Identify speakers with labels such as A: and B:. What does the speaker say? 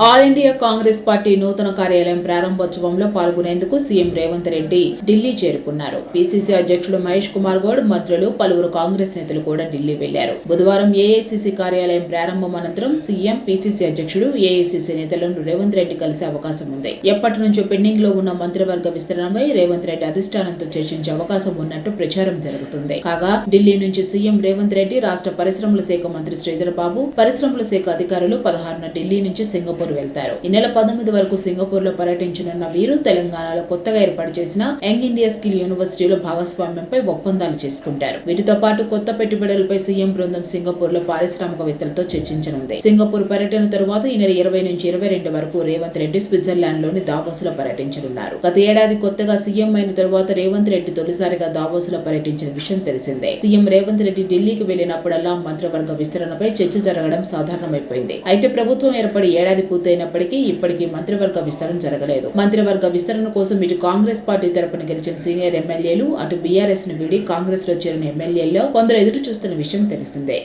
A: All India Congress party నూతన కార్యాలయం ప్రారంభోత్సవంలో పాల్గొనేందుకు సీఎం రేవంత్ రెడ్డి ఢిల్లీ చేరుకున్నారు. పీసీసీ అధ్యక్షుడు మహేష్ కుమార్ గౌడ్ మంత్రులు పలువురు కాంగ్రెస్ నేతలు కూడా ఢిల్లీ వెళ్ళారు. బుధవారం ఏఐసీసీ కార్యాలయం ప్రారంభం అనంతరం సీఎం పీసీసీ అధ్యక్షుడు ఏఐసీసీ నేతలను రేవంత్ రెడ్డి కలిసే అవకాశం ఉంది. ఎప్పటి నుంచో పెండింగ్లో ఉన్న మంత్రివర్గ విస్తరణపై రేవంత్ రెడ్డి అధిష్టానంతో చర్చించే అవకాశం ఉన్నట్టు ప్రచారం జరుగుతుంది. కాగా ఢిల్లీ నుంచి సీఎం రేవంత్ రెడ్డి రాష్ట్ర పరిశ్రమల శాఖ మంత్రి శ్రీధర్ బాబు పరిశ్రమల శాఖ అధికారులు పదహారున ఢిల్లీ నుంచి సింగపూర్ సింగపూర్ వెళ్తారు. ఈ నెల పంతొమ్మిది వరకు సింగపూర్లో పర్యటించనున్న వీరు తెలంగాణలో కొత్తగా ఏర్పాటు చేసిన యంగ్ ఇండియా స్కిల్ యూనివర్సిటీలో భాగస్వామ్యంపై ఒప్పందాలు చేసుకుంటారు. వీటితో పాటు కొత్త పెట్టుబడులపై సీఎం బృందం సింగపూర్లో పారిశ్రామికవేత్తలతో చర్చించనుంది. సింగపూర్ పర్యటన తరువాత ఈ నెల ఇరవై నుంచి ఇరవై రెండు వరకు రేవంత్ రెడ్డి స్విట్జర్లాండ్లోని దావోస్లో పర్యటించనున్నారు. గత ఏడాది కొత్తగా సీఎం అయిన తరువాత రేవంత్ రెడ్డి తొలిసారిగా దావోస్లో పర్యటించిన విషయం తెలిసిందే. సీఎం రేవంత్ రెడ్డి ఢిల్లీకి వెళ్ళినప్పుడల్లా మంత్రివర్గ విస్తరణపై చర్చ జరగడం సాధారణమైపోయింది. అయితే ప్రభుత్వం ఏర్పడి ఏడాది పూర్తయినప్పటికీ ఇప్పటికీ మంత్రివర్గ విస్తరణ జరగలేదు. మంత్రివర్గ విస్తరణ కోసం ఇటు కాంగ్రెస్ పార్టీ తరపున గెలిచిన సీనియర్ ఎమ్మెల్యేలు అటు బీఆర్ఎస్ను వీడి కాంగ్రెస్లో చేరిన ఎమ్మెల్యేల్లో కొందరు ఎదురు చూస్తున్న విషయం తెలిసిందే.